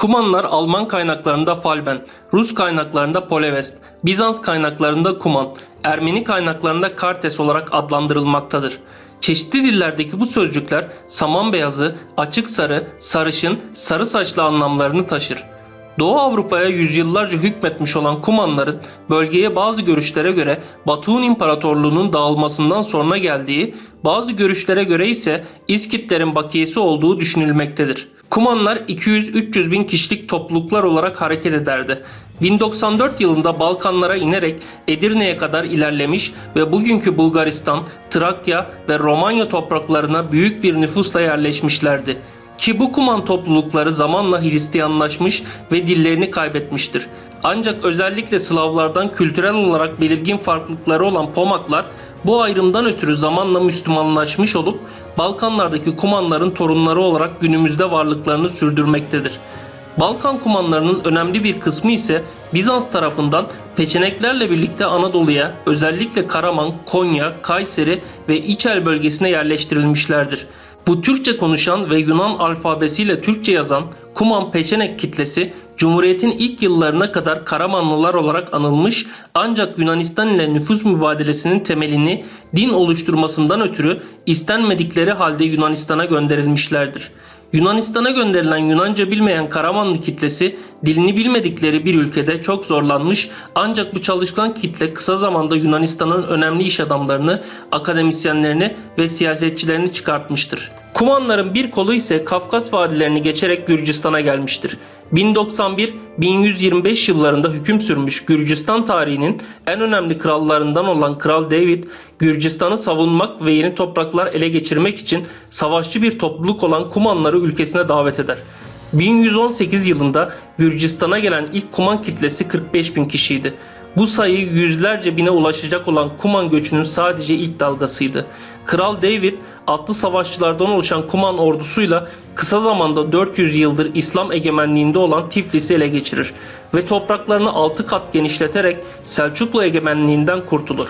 Kumanlar Alman kaynaklarında Falben, Rus kaynaklarında Polevest, Bizans kaynaklarında Kuman, Ermeni kaynaklarında Kartes olarak adlandırılmaktadır. Çeşitli dillerdeki bu sözcükler saman beyazı, açık sarı, sarışın, sarı saçlı anlamlarını taşır. Doğu Avrupa'ya yüzyıllarca hükmetmiş olan Kumanların bölgeye bazı görüşlere göre Batuhan İmparatorluğu'nun dağılmasından sonra geldiği, bazı görüşlere göre ise İskitlerin bakiyesi olduğu düşünülmektedir. Kumanlar 200-300 bin kişilik topluluklar olarak hareket ederdi. 1094 yılında Balkanlara inerek Edirne'ye kadar ilerlemiş ve bugünkü Bulgaristan, Trakya ve Romanya topraklarına büyük bir nüfusla yerleşmişlerdi. Ki bu Kuman toplulukları zamanla Hristiyanlaşmış ve dillerini kaybetmiştir. Ancak özellikle Slavlardan kültürel olarak belirgin farklılıkları olan Pomaklar bu ayrımdan ötürü zamanla Müslümanlaşmış olup Balkanlardaki Kumanların torunları olarak günümüzde varlıklarını sürdürmektedir. Balkan kumanlarının önemli bir kısmı ise Bizans tarafından peçeneklerle birlikte Anadolu'ya özellikle Karaman, Konya, Kayseri ve İçel bölgesine yerleştirilmişlerdir. Bu Türkçe konuşan ve Yunan alfabesiyle Türkçe yazan Kuman Peçenek kitlesi Cumhuriyet'in ilk yıllarına kadar Karamanlılar olarak anılmış ancak Yunanistan ile nüfus mübadelesinin temelini din oluşturmasından ötürü istenmedikleri halde Yunanistan'a gönderilmişlerdir. Yunanistan'a gönderilen Yunanca bilmeyen Karamanlı kitlesi dilini bilmedikleri bir ülkede çok zorlanmış ancak bu çalışkan kitle kısa zamanda Yunanistan'ın önemli iş adamlarını, akademisyenlerini ve siyasetçilerini çıkartmıştır. Kumanların bir kolu ise Kafkas vadilerini geçerek Gürcistan'a gelmiştir. 1091-1125 yıllarında hüküm sürmüş Gürcistan tarihinin en önemli krallarından olan Kral David, Gürcistan'ı savunmak ve yeni topraklar ele geçirmek için savaşçı bir topluluk olan Kumanları ülkesine davet eder. 1118 yılında Gürcistan'a gelen ilk Kuman kitlesi 45 bin kişiydi. Bu sayı yüzlerce bine ulaşacak olan Kuman göçünün sadece ilk dalgasıydı. Kral David atlı savaşçılardan oluşan Kuman ordusuyla kısa zamanda 400 yıldır İslam egemenliğinde olan Tiflis'i ele geçirir ve topraklarını 6 kat genişleterek Selçuklu egemenliğinden kurtulur.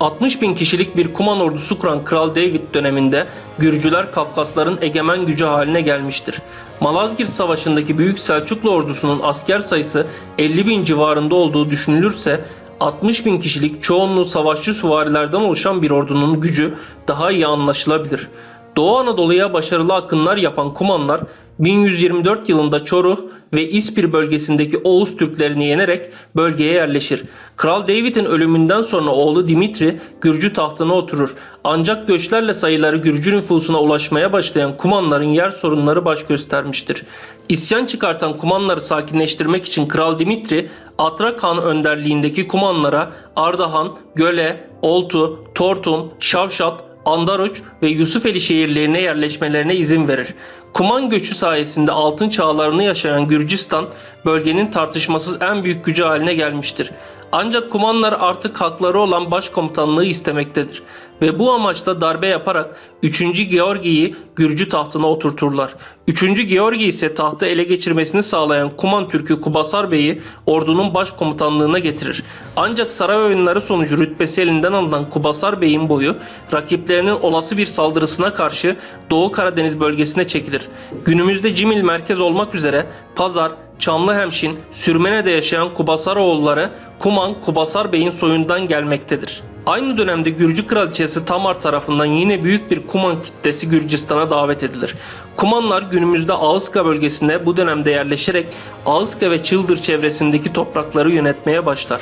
60 bin kişilik bir Kuman ordusu kuran Kral David döneminde Gürcüler Kafkasların egemen gücü haline gelmiştir. Malazgirt Savaşı'ndaki Büyük Selçuklu ordusunun asker sayısı 50 bin civarında olduğu düşünülürse 60 bin kişilik çoğunluğu savaşçı süvarilerden oluşan bir ordunun gücü daha iyi anlaşılabilir. Doğu Anadolu'ya başarılı akınlar yapan Kumanlar 1124 yılında Çoruh ve İspir bölgesindeki Oğuz Türklerini yenerek bölgeye yerleşir. Kral David'in ölümünden sonra oğlu Dimitri Gürcü tahtına oturur. Ancak göçlerle sayıları Gürcü nüfusuna ulaşmaya başlayan Kumanların yer sorunları baş göstermiştir. İsyan çıkartan Kumanları sakinleştirmek için Kral Dimitri Atrak Han önderliğindeki Kumanlara Ardahan, Göle, Oltu, Tortum, Şavşat, Andaruç ve Yusufeli şehirlerine yerleşmelerine izin verir. Kuman göçü sayesinde altın çağlarını yaşayan Gürcistan bölgenin tartışmasız en büyük gücü haline gelmiştir. Ancak Kumanlar artık hakları olan başkomutanlığı istemektedir ve bu amaçla darbe yaparak 3. Georgi'yi Gürcü tahtına oturturlar. 3. Georgi ise tahtı ele geçirmesini sağlayan Kuman Türk'ü Kubasar Bey'i ordunun başkomutanlığına getirir. Ancak saray oyunları sonucu rütbesi elinden alınan Kubasar Bey'in boyu rakiplerinin olası bir saldırısına karşı Doğu Karadeniz bölgesine çekilir. Günümüzde Cimil merkez olmak üzere Pazar, Çamlıhemşin, Sürmene'de yaşayan Kubasaroğulları Kuman Kubasar Bey'in soyundan gelmektedir. Aynı dönemde Gürcü Kraliçesi Tamar tarafından yine büyük bir Kuman kitlesi Gürcistan'a davet edilir. Kumanlar günümüzde Ağızka bölgesinde bu dönemde yerleşerek Ağızka ve Çıldır çevresindeki toprakları yönetmeye başlar.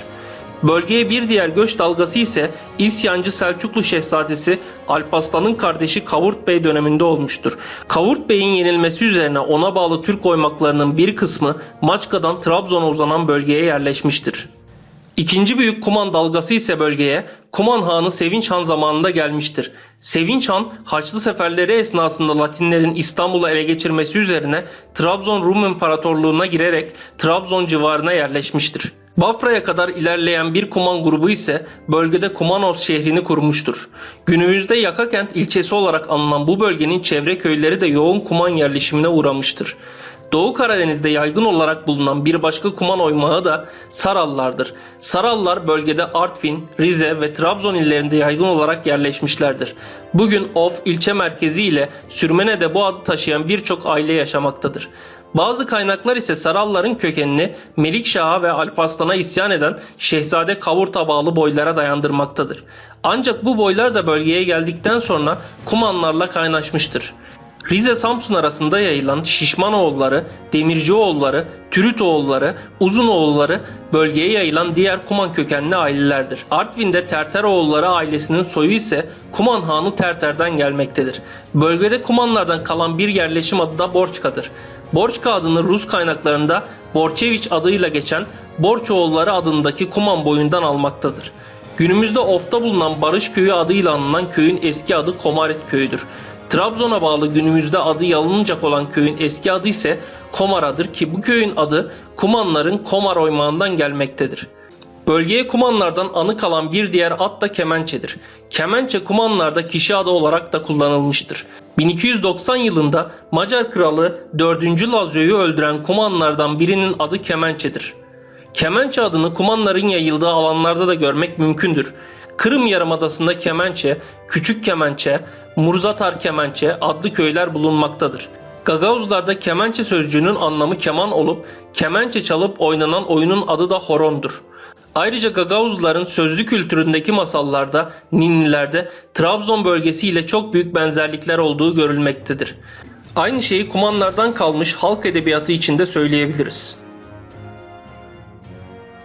Bölgeye bir diğer göç dalgası ise İsyancı Selçuklu Şehzadesi Alparslan'ın kardeşi Kavurt Bey döneminde olmuştur. Kavurt Bey'in yenilmesi üzerine ona bağlı Türk oymaklarının bir kısmı Maçka'dan Trabzon'a uzanan bölgeye yerleşmiştir. İkinci büyük Kuman dalgası ise bölgeye Kuman Hanı Sevinç Han zamanında gelmiştir. Sevinç Han Haçlı seferleri esnasında Latinlerin İstanbul'u ele geçirmesi üzerine Trabzon Rum İmparatorluğu'na girerek Trabzon civarına yerleşmiştir. Bafra'ya kadar ilerleyen bir Kuman grubu ise bölgede Kumanos şehrini kurmuştur. Günümüzde Yakakent ilçesi olarak anılan bu bölgenin çevre köyleri de yoğun Kuman yerleşimine uğramıştır. Doğu Karadeniz'de yaygın olarak bulunan bir başka kuman oymağı da Sarallardır. Sarallar bölgede Artvin, Rize ve Trabzon illerinde yaygın olarak yerleşmişlerdir. Bugün Of ilçe merkezi ile Sürmene'de bu adı taşıyan birçok aile yaşamaktadır. Bazı kaynaklar ise Saralların kökenini Melikşah'a ve Alparslan'a isyan eden Şehzade Kavurta bağlı boylara dayandırmaktadır. Ancak bu boylar da bölgeye geldikten sonra Kumanlarla kaynaşmıştır. Rize Samsun arasında yayılan Şişmanoğulları, Demircioğulları, Türütoğulları, Uzunoğulları bölgeye yayılan diğer Kuman kökenli ailelerdir. Artvin'de Terteroğulları ailesinin soyu ise Kuman Hanı Terter'den gelmektedir. Bölgede Kumanlardan kalan bir yerleşim adı da Borçka'dır. Borçka adını Rus kaynaklarında Borçeviç adıyla geçen Borçoğulları adındaki Kuman boyundan almaktadır. Günümüzde Of'ta bulunan Barış Köyü adıyla anılan köyün eski adı Komaret Köyü'dür. Trabzon'a bağlı günümüzde adı yalınacak olan köyün eski adı ise Komara'dır ki bu köyün adı Kumanların Komar oymağından gelmektedir. Bölgeye Kumanlardan anı kalan bir diğer ad da Kemençe'dir. Kemençe Kumanlarda kişi adı olarak da kullanılmıştır. 1290 yılında Macar kralı 4. Lazio'yu öldüren Kumanlardan birinin adı Kemençe'dir. Kemençe adını Kumanların yayıldığı alanlarda da görmek mümkündür. Kırım Yarımadası'nda Kemençe, Küçük Kemençe, Murzatar Kemençe adlı köyler bulunmaktadır. Gagavuzlarda kemençe sözcüğünün anlamı keman olup kemençe çalıp oynanan oyunun adı da horondur. Ayrıca Gagavuzların sözlü kültüründeki masallarda, ninnilerde Trabzon bölgesiyle çok büyük benzerlikler olduğu görülmektedir. Aynı şeyi Kumanlardan kalmış halk edebiyatı için de söyleyebiliriz.